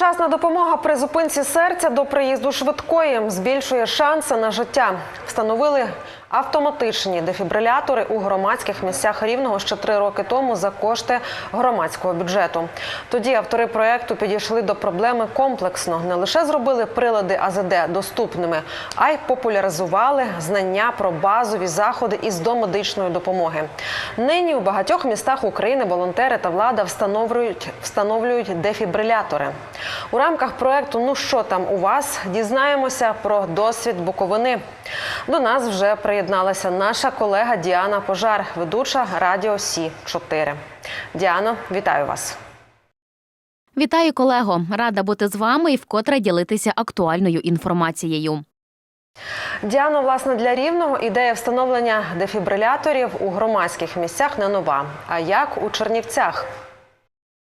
Вчасна допомога при зупинці серця до приїзду швидкої збільшує шанси на життя. Встановили автоматичні дефібрилятори у громадських місцях рівного ще три роки тому за кошти громадського бюджету. Тоді автори проекту підійшли до проблеми комплексно. Не лише зробили прилади АЗД доступними, а й популяризували знання про базові заходи із домедичної допомоги. Нині у багатьох містах України волонтери та влада встановлюють, встановлюють дефібрилятори. У рамках проекту Ну що там у вас дізнаємося про досвід Буковини. До нас вже приєдналася наша колега Діана Пожар, ведуча Радіо Сі 4 Діано, вітаю вас. Вітаю, колего! Рада бути з вами і вкотре ділитися актуальною інформацією. Діано, власне, для рівного ідея встановлення дефібриляторів у громадських місцях не нова. А як у Чернівцях?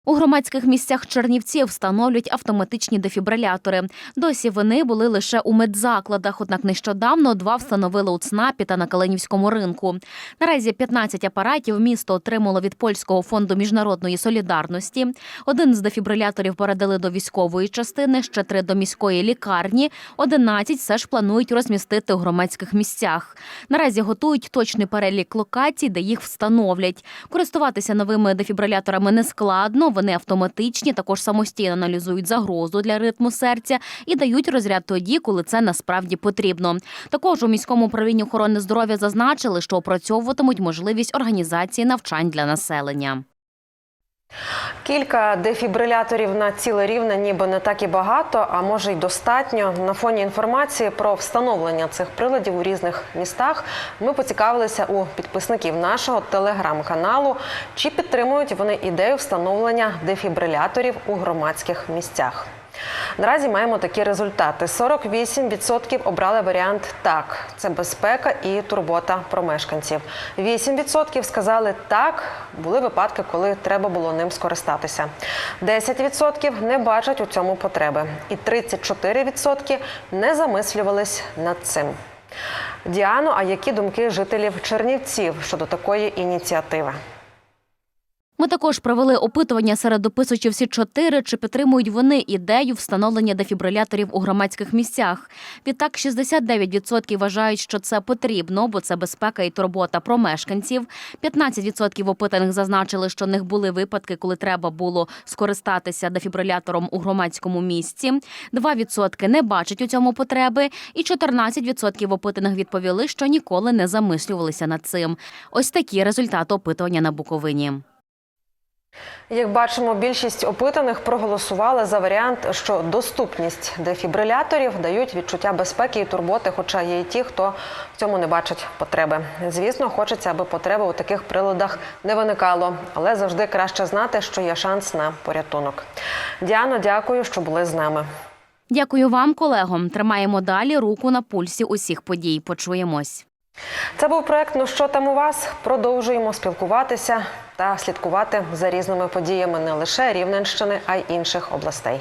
У громадських місцях Чернівців встановлюють автоматичні дефібрилятори. Досі вони були лише у медзакладах, однак нещодавно два встановили у ЦНАПі та на Калинівському ринку. Наразі 15 апаратів місто отримало від польського фонду міжнародної солідарності. Один з дефібриляторів передали до військової частини, ще три до міської лікарні. 11 все ж планують розмістити у громадських місцях. Наразі готують точний перелік локацій, де їх встановлять. Користуватися новими дефібриляторами не складно. Вони автоматичні, також самостійно аналізують загрозу для ритму серця і дають розряд тоді, коли це насправді потрібно. Також у міському управлінні охорони здоров'я зазначили, що опрацьовуватимуть можливість організації навчань для населення. Кілька дефібриляторів на ціле рівне ніби не так і багато, а може й достатньо. На фоні інформації про встановлення цих приладів у різних містах ми поцікавилися у підписників нашого телеграм-каналу, чи підтримують вони ідею встановлення дефібриляторів у громадських місцях. Наразі маємо такі результати: 48% обрали варіант так. Це безпека і турбота про мешканців. 8% сказали так. Були випадки, коли треба було ним скористатися. 10% не бачать у цьому потреби, і 34% не замислювались над цим. Діано, а які думки жителів Чернівців щодо такої ініціативи? Ми також провели опитування серед описувачів всі чотири, чи підтримують вони ідею встановлення дефібриляторів у громадських місцях. Відтак, 69% вважають, що це потрібно, бо це безпека і турбота про мешканців. 15% опитаних зазначили, що в них були випадки, коли треба було скористатися дефібрилятором у громадському місці. 2% не бачать у цьому потреби, і 14% опитаних відповіли, що ніколи не замислювалися над цим. Ось такі результати опитування на Буковині. Як бачимо, більшість опитаних проголосували за варіант, що доступність дефібриляторів дають відчуття безпеки і турботи, хоча є й ті, хто в цьому не бачить потреби. Звісно, хочеться, аби потреби у таких приладах не виникало, але завжди краще знати, що є шанс на порятунок. Діано, дякую, що були з нами. Дякую вам, колегом. Тримаємо далі руку на пульсі усіх подій. Почуємось. Це був проект Ну що там у вас? Продовжуємо спілкуватися та слідкувати за різними подіями не лише Рівненщини, а й інших областей.